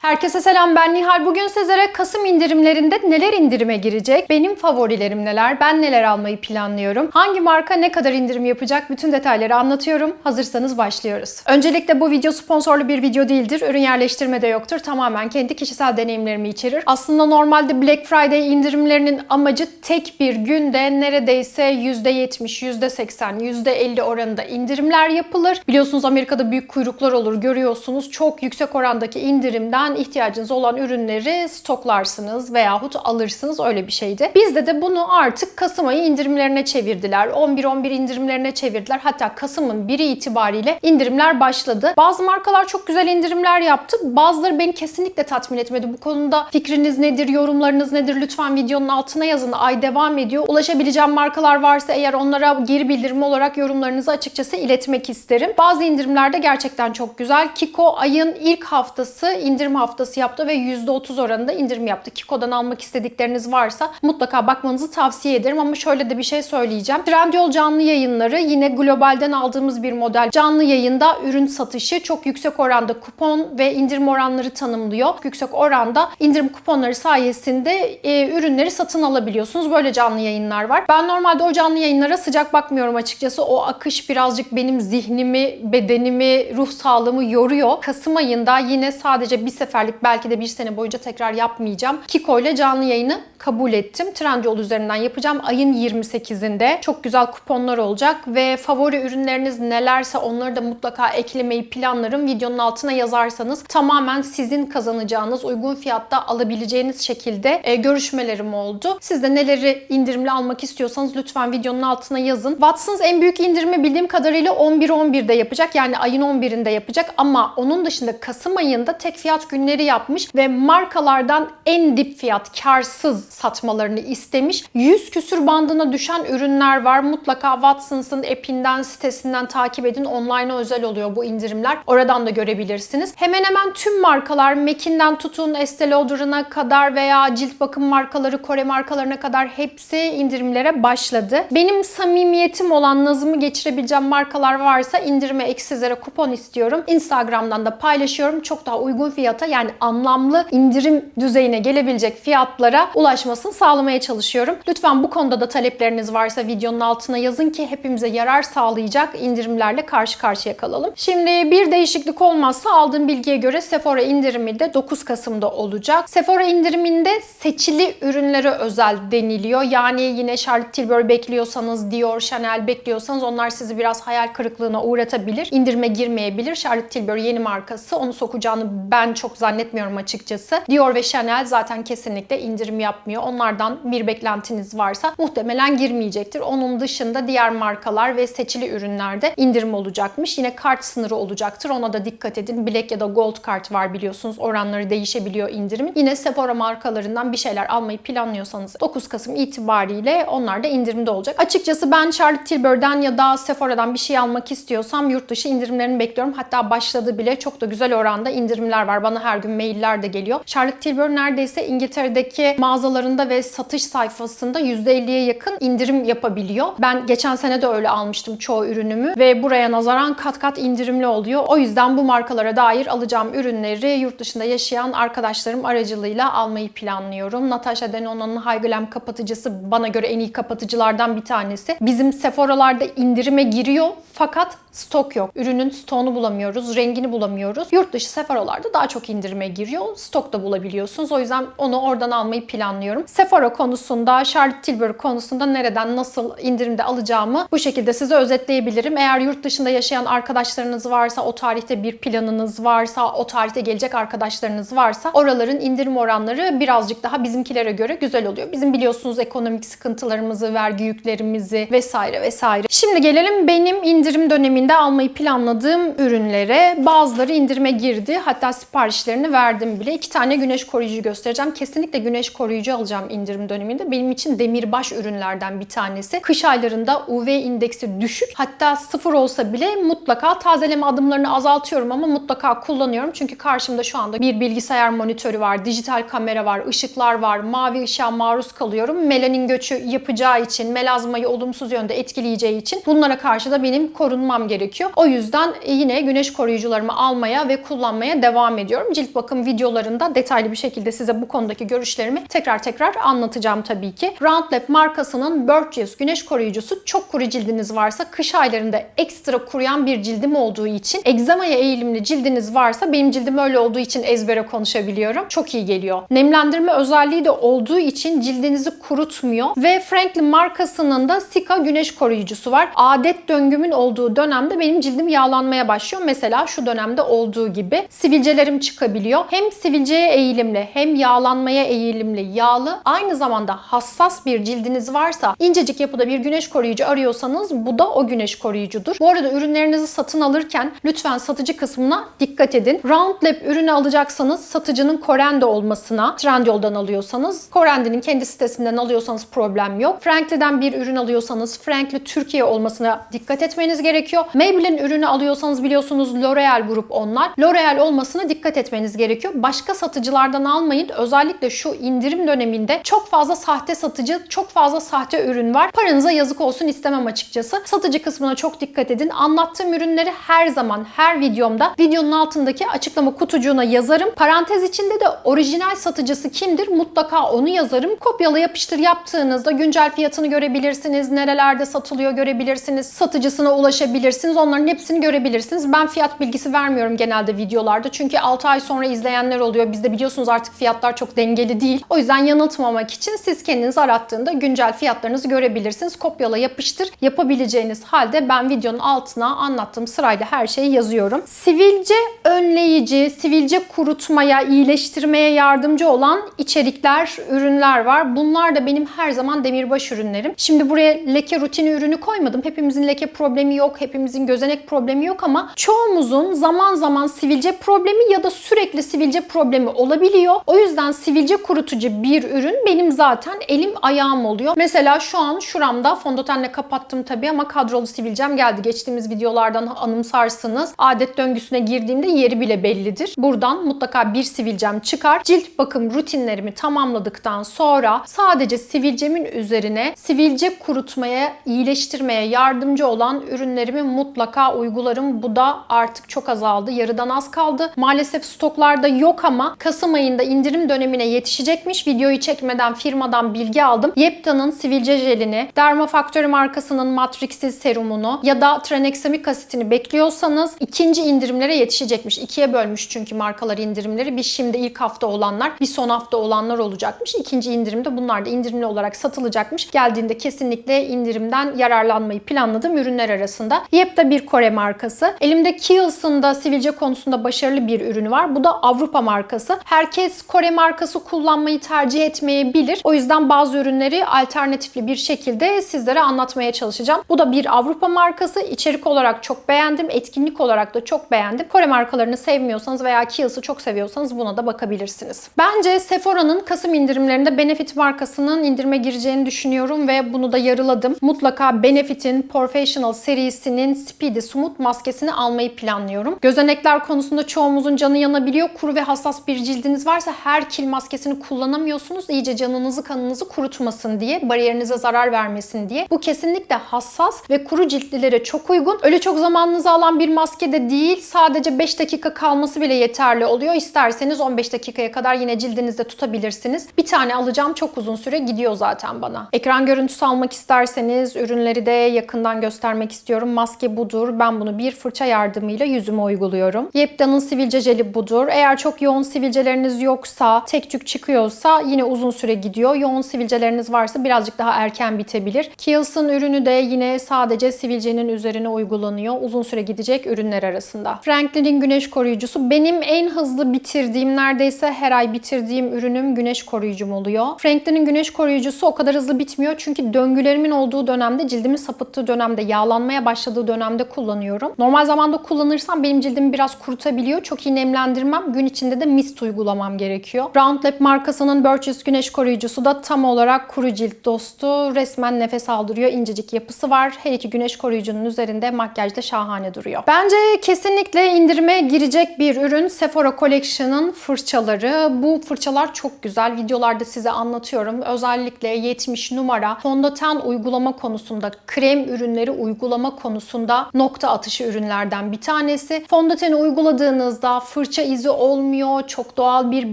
Herkese selam ben Nihal. Bugün sizlere Kasım indirimlerinde neler indirime girecek? Benim favorilerim neler? Ben neler almayı planlıyorum? Hangi marka ne kadar indirim yapacak? Bütün detayları anlatıyorum. Hazırsanız başlıyoruz. Öncelikle bu video sponsorlu bir video değildir. Ürün yerleştirme de yoktur. Tamamen kendi kişisel deneyimlerimi içerir. Aslında normalde Black Friday indirimlerinin amacı tek bir günde neredeyse %70, %80, %50 oranında indirimler yapılır. Biliyorsunuz Amerika'da büyük kuyruklar olur. Görüyorsunuz çok yüksek orandaki indirimden ihtiyacınız olan ürünleri stoklarsınız veyahut alırsınız öyle bir şeydi. Bizde de bunu artık Kasım ayı indirimlerine çevirdiler. 11-11 indirimlerine çevirdiler. Hatta Kasım'ın 1'i itibariyle indirimler başladı. Bazı markalar çok güzel indirimler yaptı. Bazıları beni kesinlikle tatmin etmedi. Bu konuda fikriniz nedir, yorumlarınız nedir? Lütfen videonun altına yazın. Ay devam ediyor. Ulaşabileceğim markalar varsa eğer onlara geri bildirim olarak yorumlarınızı açıkçası iletmek isterim. Bazı indirimlerde gerçekten çok güzel. Kiko ayın ilk haftası indirim haftası yaptı ve %30 oranında indirim yaptı. Kiko'dan almak istedikleriniz varsa mutlaka bakmanızı tavsiye ederim ama şöyle de bir şey söyleyeceğim. Trendyol canlı yayınları yine globalden aldığımız bir model. Canlı yayında ürün satışı çok yüksek oranda kupon ve indirim oranları tanımlıyor. Çok yüksek oranda indirim kuponları sayesinde e, ürünleri satın alabiliyorsunuz. Böyle canlı yayınlar var. Ben normalde o canlı yayınlara sıcak bakmıyorum açıkçası. O akış birazcık benim zihnimi, bedenimi, ruh sağlığımı yoruyor. Kasım ayında yine sadece bir seferlik belki de bir sene boyunca tekrar yapmayacağım. Kiko ile canlı yayını kabul ettim. Trendyol üzerinden yapacağım. Ayın 28'inde çok güzel kuponlar olacak ve favori ürünleriniz nelerse onları da mutlaka eklemeyi planlarım. Videonun altına yazarsanız tamamen sizin kazanacağınız, uygun fiyatta alabileceğiniz şekilde e, görüşmelerim oldu. Siz de neleri indirimli almak istiyorsanız lütfen videonun altına yazın. Watsons en büyük indirimi bildiğim kadarıyla 11-11'de yapacak. Yani ayın 11'inde yapacak ama onun dışında Kasım ayında tek fiyat günleri yapmış ve markalardan en dip fiyat, karsız satmalarını istemiş. 100 küsür bandına düşen ürünler var. Mutlaka Watsons'ın app'inden, sitesinden takip edin. Online'a özel oluyor bu indirimler. Oradan da görebilirsiniz. Hemen hemen tüm markalar Mac'inden tutun Estee Lauder'ına kadar veya cilt bakım markaları, Kore markalarına kadar hepsi indirimlere başladı. Benim samimiyetim olan nazımı geçirebileceğim markalar varsa indirime ek sizlere kupon istiyorum. Instagram'dan da paylaşıyorum. Çok daha uygun fiyata yani anlamlı indirim düzeyine gelebilecek fiyatlara ulaşmasını sağlamaya çalışıyorum. Lütfen bu konuda da talepleriniz varsa videonun altına yazın ki hepimize yarar sağlayacak indirimlerle karşı karşıya kalalım. Şimdi bir değişiklik olmazsa aldığım bilgiye göre Sephora indirimi de 9 Kasım'da olacak. Sephora indiriminde seçili ürünlere özel deniliyor. Yani yine Charlotte Tilbury bekliyorsanız, Dior, Chanel bekliyorsanız onlar sizi biraz hayal kırıklığına uğratabilir. İndirime girmeyebilir. Charlotte Tilbury yeni markası. Onu sokacağını ben çok zannetmiyorum açıkçası. Dior ve Chanel zaten kesinlikle indirim yapmıyor. Onlardan bir beklentiniz varsa muhtemelen girmeyecektir. Onun dışında diğer markalar ve seçili ürünlerde indirim olacakmış. Yine kart sınırı olacaktır. Ona da dikkat edin. Black ya da Gold kart var biliyorsunuz. Oranları değişebiliyor indirimin. Yine Sephora markalarından bir şeyler almayı planlıyorsanız 9 Kasım itibariyle onlar da indirimde olacak. Açıkçası ben Charlotte Tilbury'den ya da Sephora'dan bir şey almak istiyorsam yurt dışı indirimlerini bekliyorum. Hatta başladı bile. Çok da güzel oranda indirimler var. Bana her gün mailler de geliyor. Charlotte Tilbury neredeyse İngiltere'deki mağazalarında ve satış sayfasında %50'ye yakın indirim yapabiliyor. Ben geçen sene de öyle almıştım çoğu ürünümü ve buraya nazaran kat kat indirimli oluyor. O yüzden bu markalara dair alacağım ürünleri yurt dışında yaşayan arkadaşlarım aracılığıyla almayı planlıyorum. Natasha Denona'nın High kapatıcısı bana göre en iyi kapatıcılardan bir tanesi. Bizim Sephora'larda indirime giriyor fakat stok yok. Ürünün stoğunu bulamıyoruz, rengini bulamıyoruz. Yurt dışı Sephora'larda daha çok indirime giriyor. Stok da bulabiliyorsunuz. O yüzden onu oradan almayı planlıyorum. Sephora konusunda, Charlotte Tilbury konusunda nereden nasıl indirimde alacağımı bu şekilde size özetleyebilirim. Eğer yurt dışında yaşayan arkadaşlarınız varsa, o tarihte bir planınız varsa, o tarihte gelecek arkadaşlarınız varsa oraların indirim oranları birazcık daha bizimkilere göre güzel oluyor. Bizim biliyorsunuz ekonomik sıkıntılarımızı, vergi yüklerimizi vesaire vesaire. Şimdi gelelim benim indirim döneminde almayı planladığım ürünlere. Bazıları indirime girdi. Hatta siparişlerini verdim bile. İki tane güneş koruyucu göstereceğim. Kesinlikle güneş koruyucu alacağım indirim döneminde. Benim için demirbaş ürünlerden bir tanesi. Kış aylarında UV indeksi düşük. Hatta sıfır olsa bile mutlaka tazeleme adımlarını azaltıyorum ama mutlaka kullanıyorum. Çünkü karşımda şu anda bir bilgisayar monitörü var, dijital kamera var, ışıklar var, mavi ışığa maruz kalıyorum. Melanin göçü yapacağı için, melazmayı olumsuz yönde etkileyeceği için bunlara karşı da benim korunmam gerekiyor. O yüzden yine güneş koruyucularımı almaya ve kullanmaya devam ediyorum. Cilt bakım videolarında detaylı bir şekilde size bu konudaki görüşlerimi tekrar tekrar anlatacağım tabii ki. Roundlab markasının Burgess güneş koruyucusu çok kuru cildiniz varsa kış aylarında ekstra kuruyan bir cildim olduğu için egzamaya eğilimli cildiniz varsa benim cildim öyle olduğu için ezbere konuşabiliyorum. Çok iyi geliyor. Nemlendirme özelliği de olduğu için cildinizi kurutmuyor ve Franklin markasının da Sika güneş koruyucusu var. Adet döngümün olduğu dönemde benim cildim yağlanmaya başlıyor. Mesela şu dönemde olduğu gibi sivilcelerim çıkabiliyor. Hem sivilceye eğilimli hem yağlanmaya eğilimli yağlı aynı zamanda hassas bir cildiniz varsa incecik yapıda bir güneş koruyucu arıyorsanız bu da o güneş koruyucudur. Bu arada ürünlerinizi satın alırken lütfen satıcı kısmına dikkat edin. Roundlab ürünü alacaksanız satıcının Korende olmasına, Trendyol'dan alıyorsanız, Korende'nin kendi sitesinden alıyorsanız problem yok. Frankly'den bir ürün alıyorsanız Frankly Türkiye olmasına dikkat etmeniz gerekiyor. Maybelline ürünü alıyorsanız biliyorsunuz L'Oreal grup onlar. L'Oreal olmasına dikkat etmeniz gerekiyor. Başka satıcılardan almayın. Özellikle şu indirim döneminde çok fazla sahte satıcı, çok fazla sahte ürün var. Paranıza yazık olsun istemem açıkçası. Satıcı kısmına çok dikkat edin. Anlattığım ürünleri her zaman her videomda videonun altındaki açıklama kutucuğuna yazarım. Parantez içinde de orijinal satıcısı kimdir mutlaka onu yazarım. Kopyala yapıştır yaptığınızda güncel fiyatını görebilirsiniz. Nerelerde satılıyor görebilirsiniz. Satıcısına ulaşabilirsiniz. Onların hepsini görebilirsiniz. Ben fiyat bilgisi vermiyorum genelde videolarda. Çünkü 6 ay sonra izleyenler oluyor. Bizde biliyorsunuz artık fiyatlar çok dengeli değil. O yüzden yanıltmamak için siz kendiniz arattığında güncel fiyatlarınızı görebilirsiniz. Kopyala yapıştır yapabileceğiniz halde ben videonun altına anlattığım sırayla her şeyi yazıyorum. Sivilce önleyici, sivilce kurutmaya, iyileştirmeye yardımcı olan içerikler, ürünler var. Bunlar da benim her zaman demirbaş ürünlerim. Şimdi buraya leke rutini ürünü koymadım. Hepimizin leke problemi yok, hepimizin gözenek problemi yok ama çoğumuzun zaman zaman sivilce problemi ya da sürekli sivilce problemi olabiliyor. O yüzden sivilce kurutucu bir ürün benim zaten elim ayağım oluyor. Mesela şu an şuramda fondötenle kapattım tabii ama kadrolu sivilcem geldi. Geçtiğimiz videolardan anımsarsınız. Adet döngüsüne girdiğimde yeri bile bellidir. Buradan mutlaka bir sivilcem çıkar. Cilt bakım rutinlerimi tamamladıktan sonra sadece sivilcemin üzerine sivilce kurutmaya, iyileştirmeye yardımcı olan ürünlerimi mutlaka uygularım. Bu da artık çok azaldı. Yarıdan az kaldı. Maalesef stoklarda yok ama Kasım ayında indirim dönemine yetişecekmiş. Videoyu çekmeden firmadan bilgi aldım. Yepta'nın sivilce jelini, Dermafactory markasının Matrixil serumunu ya da tranexamik asitini bekliyorsanız ikinci indirimlere yetişecekmiş. İkiye bölmüş çünkü markalar indirimleri. Bir şimdi ilk hafta olanlar, bir son hafta olanlar olacakmış. İkinci indirimde bunlar da indirimli olarak satılacakmış. Geldiğinde kesinlikle indirimden yararlanmayı planladığım ürünler arasında. Yepta bir Kore markası. Elimde Kiehl's'ın da sivilce konusunda başarılı bir ürünü var. Bu da Avrupa markası. Herkes Kore markası kullanmayı tercih etmeyebilir. O yüzden bazı ürünleri alternatifli bir şekilde sizlere anlatmaya çalışacağım. Bu da bir Avrupa markası. İçerik olarak çok beğendim. Etkinlik olarak da çok beğendim. Kore markalarını sevmiyorsanız veya Kiehl's'ı çok seviyorsanız buna da bakabilirsiniz. Bence Sephora'nın Kasım indirimlerinde Benefit markasının indirime gireceğini düşünüyorum ve bunu da yarıladım. Mutlaka Benefit'in Professional serisinin Speedy Smooth maskesini almayı planlıyorum. Gözenekler konusunda çoğumuzun canı yanabiliyor. Kuru ve hassas bir cildiniz varsa her kil maskesini kullanamıyorsunuz. İyice canınızı kanınızı kurutmasın diye, bariyerinize zarar vermesin diye. Bu kesinlikle hassas ve kuru ciltlilere çok uygun. Öyle çok zamanınızı alan bir maske de değil. Sadece 5 dakika kalması bile yeterli oluyor. İsterseniz 15 dakikaya kadar yine cildinizde tutabilirsiniz. Bir tane alacağım çok uzun süre gidiyor zaten bana. Ekran görüntüsü almak isterseniz ürünleri de yakından göstermek istiyorum. Maske budur. Ben bunu bir fırça yardımıyla yüzüme uyguluyorum. Yepta'nın sivilce jeli budur. Eğer çok yoğun sivilceleriniz yoksa, tek tük çıkıyorsa yine uzun süre gidiyor. Yoğun sivilceleriniz varsa birazcık daha erken bitebilir. Kiehl's'ın ürünü de yine sadece sivilcenin üzerine uygulanıyor. Uzun süre gidecek ürünler arasında. Franklin'in güneş koruyucusu benim en hızlı bitirdiğim neredeyse her ay bitirdiğim ürünüm güneş koruyucum oluyor. Franklin'in güneş koruyucusu o kadar hızlı bitmiyor çünkü döngülerimin olduğu dönemde cildimin sapıttığı dönemde yağlanmaya başladığı dönemde kullanıyorum. Normal zamanda kullanırsam benim cildimi biraz kurutabiliyor. Çok iyi nemlendirmem. Gün içinde de mist uygulamam gerekiyor. Roundlab markasının Burgess güneş koruyucusu da tam olarak kuru cilt dostu. Resmen nefes aldırıyor. İncecik yapısı var. Her iki güneş koruyucunun üzerinde makyajda şahane duruyor. Bence kesinlikle indirime girecek bir ürün Sephora Collection'ın fırçaları. Bu fırçalar çok güzel. Videolarda size anlatıyorum. Özellikle 70 numara fondöten uygulama konusunda, krem ürünleri uygulama konusunda nokta atışı ürünlerden bir tanesi. Fondöteni uyguladığınızda fırça fırça izi olmuyor. Çok doğal bir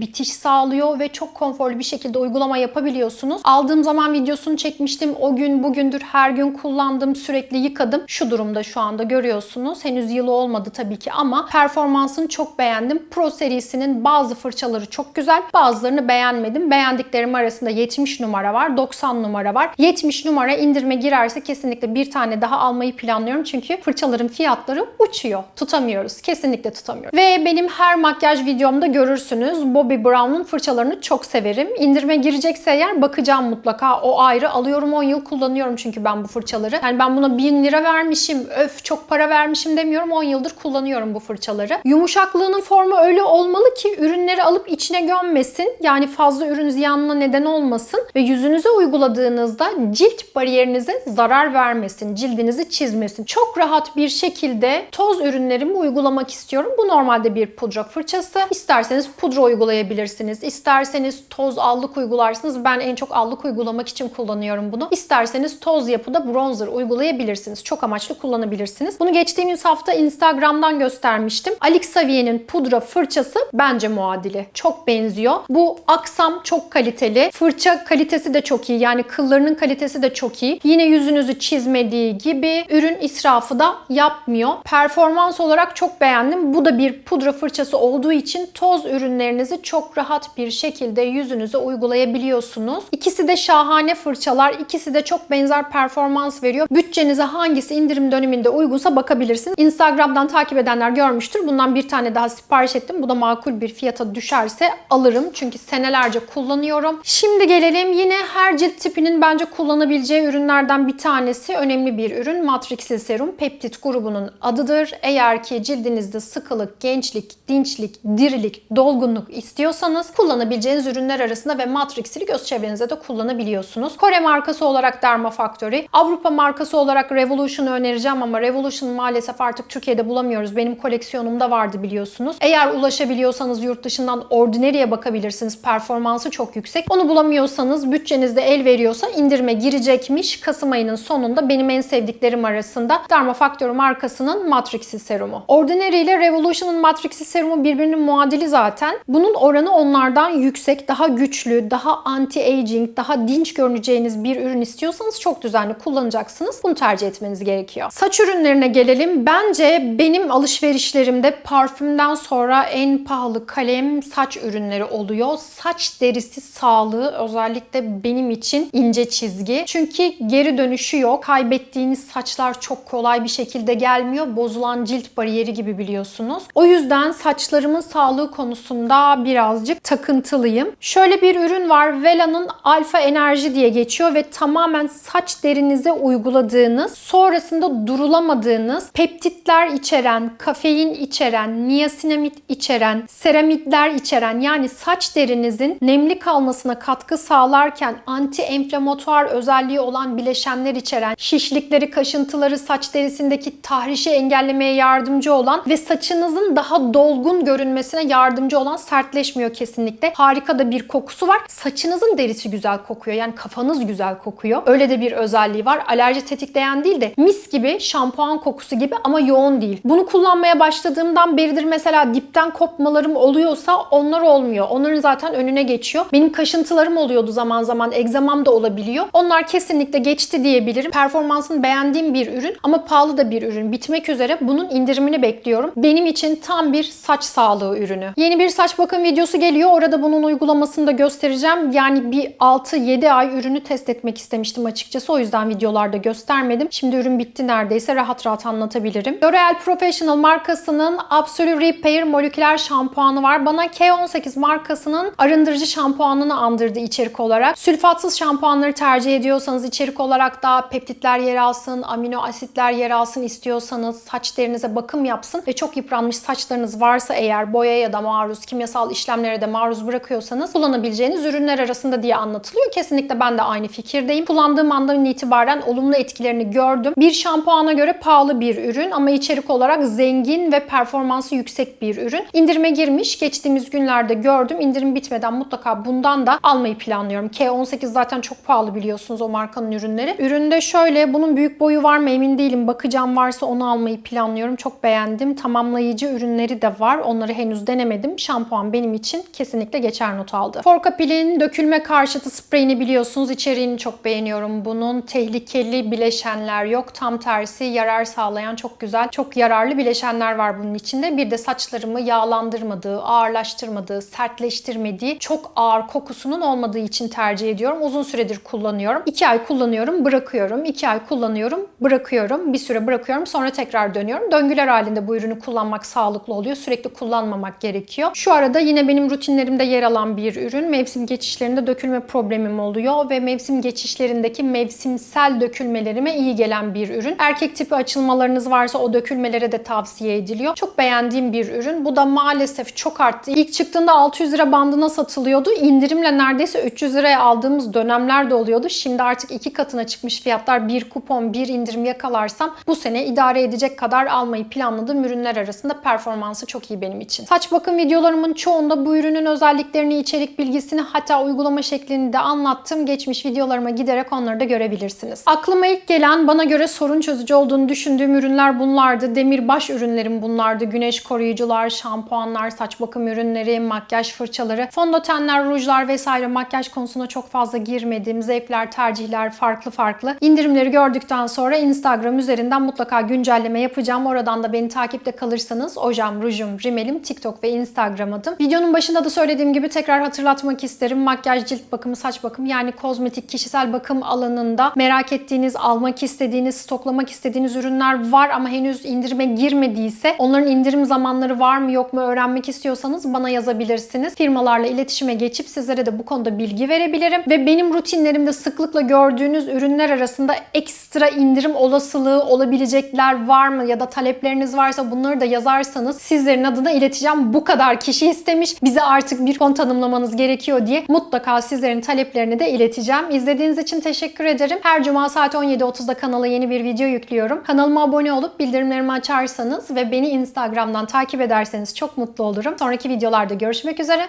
bitiş sağlıyor ve çok konforlu bir şekilde uygulama yapabiliyorsunuz. Aldığım zaman videosunu çekmiştim. O gün bugündür her gün kullandım. Sürekli yıkadım. Şu durumda şu anda görüyorsunuz. Henüz yılı olmadı tabii ki ama performansını çok beğendim. Pro serisinin bazı fırçaları çok güzel. Bazılarını beğenmedim. Beğendiklerim arasında 70 numara var. 90 numara var. 70 numara indirime girerse kesinlikle bir tane daha almayı planlıyorum. Çünkü fırçaların fiyatları uçuyor. Tutamıyoruz. Kesinlikle tutamıyoruz. Ve benim her makyaj videomda görürsünüz. Bobbi Brown'un fırçalarını çok severim. İndirime girecekse eğer bakacağım mutlaka. O ayrı. Alıyorum 10 yıl kullanıyorum çünkü ben bu fırçaları. Yani ben buna 1000 lira vermişim. Öf çok para vermişim demiyorum. 10 yıldır kullanıyorum bu fırçaları. Yumuşaklığının formu öyle olmalı ki ürünleri alıp içine gömmesin. Yani fazla ürün ziyanına neden olmasın. Ve yüzünüze uyguladığınızda cilt bariyerinize zarar vermesin. Cildinizi çizmesin. Çok rahat bir şekilde toz ürünlerimi uygulamak istiyorum. Bu normalde bir pudra fırçası. İsterseniz pudra uygulayabilirsiniz. İsterseniz toz allık uygularsınız. Ben en çok allık uygulamak için kullanıyorum bunu. İsterseniz toz yapıda bronzer uygulayabilirsiniz. Çok amaçlı kullanabilirsiniz. Bunu geçtiğimiz hafta Instagram'dan göstermiştim. Alix Savier'in pudra fırçası bence muadili. Çok benziyor. Bu aksam çok kaliteli. Fırça kalitesi de çok iyi. Yani kıllarının kalitesi de çok iyi. Yine yüzünüzü çizmediği gibi ürün israfı da yapmıyor. Performans olarak çok beğendim. Bu da bir pudra fırçası olduğu için toz ürünlerinizi çok rahat bir şekilde yüzünüze uygulayabiliyorsunuz. İkisi de şahane fırçalar. İkisi de çok benzer performans veriyor. Bütçenize hangisi indirim döneminde uygunsa bakabilirsiniz. Instagram'dan takip edenler görmüştür. Bundan bir tane daha sipariş ettim. Bu da makul bir fiyata düşerse alırım. Çünkü senelerce kullanıyorum. Şimdi gelelim yine her cilt tipinin bence kullanabileceği ürünlerden bir tanesi. Önemli bir ürün. Matrixil Serum Peptit grubunun adıdır. Eğer ki cildinizde sıkılık, gençlik, dinçlik, dirilik, dolgunluk istiyorsanız kullanabileceğiniz ürünler arasında ve Matrixil'i göz çevrenize de kullanabiliyorsunuz. Kore markası olarak Derma Factory. Avrupa markası olarak Revolution'u önereceğim ama Revolution maalesef artık Türkiye'de bulamıyoruz. Benim koleksiyonumda vardı biliyorsunuz. Eğer ulaşabiliyorsanız yurt dışından Ordinary'e bakabilirsiniz. Performansı çok yüksek. Onu bulamıyorsanız bütçenizde el veriyorsa indirime girecekmiş. Kasım ayının sonunda benim en sevdiklerim arasında Derma Factory markasının Matrixil serumu. Ordinary ile Revolution'un Matrixil serumu birbirinin muadili zaten. Bunun oranı onlardan yüksek, daha güçlü, daha anti-aging, daha dinç görüneceğiniz bir ürün istiyorsanız çok düzenli kullanacaksınız. Bunu tercih etmeniz gerekiyor. Saç ürünlerine gelelim. Bence benim alışverişlerimde parfümden sonra en pahalı kalem saç ürünleri oluyor. Saç derisi sağlığı özellikle benim için ince çizgi. Çünkü geri dönüşü yok. Kaybettiğiniz saçlar çok kolay bir şekilde gelmiyor. Bozulan cilt bariyeri gibi biliyorsunuz. O yüzden saçlarımın sağlığı konusunda birazcık takıntılıyım. Şöyle bir ürün var. Vela'nın Alfa Enerji diye geçiyor ve tamamen saç derinize uyguladığınız, sonrasında durulamadığınız peptitler içeren, kafein içeren, niasinamid içeren, seramitler içeren yani saç derinizin nemli kalmasına katkı sağlarken anti-enflamatuar özelliği olan bileşenler içeren, şişlikleri, kaşıntıları, saç derisindeki tahrişi engellemeye yardımcı olan ve saçınızın daha dolgun görünmesine yardımcı olan sertleşmiyor kesinlikle. Harika da bir kokusu var. Saçınızın derisi güzel kokuyor. Yani kafanız güzel kokuyor. Öyle de bir özelliği var. Alerji tetikleyen değil de mis gibi şampuan kokusu gibi ama yoğun değil. Bunu kullanmaya başladığımdan beridir mesela dipten kopmalarım oluyorsa onlar olmuyor. Onların zaten önüne geçiyor. Benim kaşıntılarım oluyordu zaman zaman. Egzamam da olabiliyor. Onlar kesinlikle geçti diyebilirim. Performansını beğendiğim bir ürün ama pahalı da bir ürün. Bitmek üzere. Bunun indirimini bekliyorum. Benim için tam bir saç sağlığı ürünü. Yeni bir saç bakım videosu geliyor. Orada bunun uygulamasını da göstereceğim. Yani bir 6-7 ay ürünü test etmek istemiştim açıkçası. O yüzden videolarda göstermedim. Şimdi ürün bitti neredeyse. Rahat rahat anlatabilirim. L'Oreal Professional markasının Absolute Repair moleküler şampuanı var. Bana K18 markasının arındırıcı şampuanını andırdı içerik olarak. Sülfatsız şampuanları tercih ediyorsanız içerik olarak da peptitler yer alsın, amino asitler yer alsın istiyorsanız, saç derinize bakım yapsın ve çok yıpranmış saçlarınız varsa eğer boyaya da maruz, kimyasal işlemlere de maruz bırakıyorsanız kullanabileceğiniz ürünler arasında diye anlatılıyor. Kesinlikle ben de aynı fikirdeyim. Kullandığım andan itibaren olumlu etkilerini gördüm. Bir şampuana göre pahalı bir ürün ama içerik olarak zengin ve performansı yüksek bir ürün. İndirime girmiş. Geçtiğimiz günlerde gördüm. İndirim bitmeden mutlaka bundan da almayı planlıyorum. K18 zaten çok pahalı biliyorsunuz o markanın ürünleri. Üründe şöyle bunun büyük boyu var mı emin değilim. Bakacağım varsa onu almayı planlıyorum. Çok beğendim. Tamamlayıcı ürünleri de var. Var. Onları henüz denemedim. Şampuan benim için kesinlikle geçer not aldı. Forcapil'in dökülme karşıtı spreyini biliyorsunuz. İçeriğini çok beğeniyorum. Bunun tehlikeli bileşenler yok. Tam tersi yarar sağlayan çok güzel, çok yararlı bileşenler var bunun içinde. Bir de saçlarımı yağlandırmadığı, ağırlaştırmadığı, sertleştirmediği, çok ağır kokusunun olmadığı için tercih ediyorum. Uzun süredir kullanıyorum. 2 ay kullanıyorum, bırakıyorum. 2 ay kullanıyorum, bırakıyorum. Bir süre bırakıyorum, sonra tekrar dönüyorum. Döngüler halinde bu ürünü kullanmak sağlıklı oluyor. Sürekli kullanmamak gerekiyor. Şu arada yine benim rutinlerimde yer alan bir ürün. Mevsim geçişlerinde dökülme problemim oluyor ve mevsim geçişlerindeki mevsimsel dökülmelerime iyi gelen bir ürün. Erkek tipi açılmalarınız varsa o dökülmelere de tavsiye ediliyor. Çok beğendiğim bir ürün. Bu da maalesef çok arttı. İlk çıktığında 600 lira bandına satılıyordu. İndirimle neredeyse 300 liraya aldığımız dönemler de oluyordu. Şimdi artık iki katına çıkmış fiyatlar. Bir kupon, bir indirim yakalarsam bu sene idare edecek kadar almayı planladığım ürünler arasında performansı çok iyi benim için. Saç bakım videolarımın çoğunda bu ürünün özelliklerini, içerik bilgisini hatta uygulama şeklini de anlattım. Geçmiş videolarıma giderek onları da görebilirsiniz. Aklıma ilk gelen bana göre sorun çözücü olduğunu düşündüğüm ürünler bunlardı. Demirbaş ürünlerim bunlardı. Güneş koruyucular, şampuanlar, saç bakım ürünleri, makyaj fırçaları, fondötenler, rujlar vesaire makyaj konusuna çok fazla girmedim. Zevkler, tercihler farklı farklı. İndirimleri gördükten sonra Instagram üzerinden mutlaka güncelleme yapacağım. Oradan da beni takipte kalırsanız ojam, rujum, rimelim, TikTok ve Instagram adım. Videonun başında da söylediğim gibi tekrar hatırlatmak isterim. Makyaj, cilt bakımı, saç bakımı yani kozmetik, kişisel bakım alanında merak ettiğiniz, almak istediğiniz, stoklamak istediğiniz ürünler var ama henüz indirime girmediyse onların indirim zamanları var mı yok mu öğrenmek istiyorsanız bana yazabilirsiniz. Firmalarla iletişime geçip sizlere de bu konuda bilgi verebilirim. Ve benim rutinlerimde sıklıkla gördüğünüz ürünler arasında ekstra indirim olasılığı olabilecekler var mı ya da talepleriniz varsa bunları da yazarsanız sizlerin adına ileteceğim. Bu kadar kişi istemiş. Bize artık bir fon tanımlamanız gerekiyor diye mutlaka sizlerin taleplerini de ileteceğim. İzlediğiniz için teşekkür ederim. Her cuma saat 17.30'da kanala yeni bir video yüklüyorum. Kanalıma abone olup bildirimlerimi açarsanız ve beni Instagram'dan takip ederseniz çok mutlu olurum. Sonraki videolarda görüşmek üzere.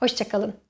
Hoşçakalın.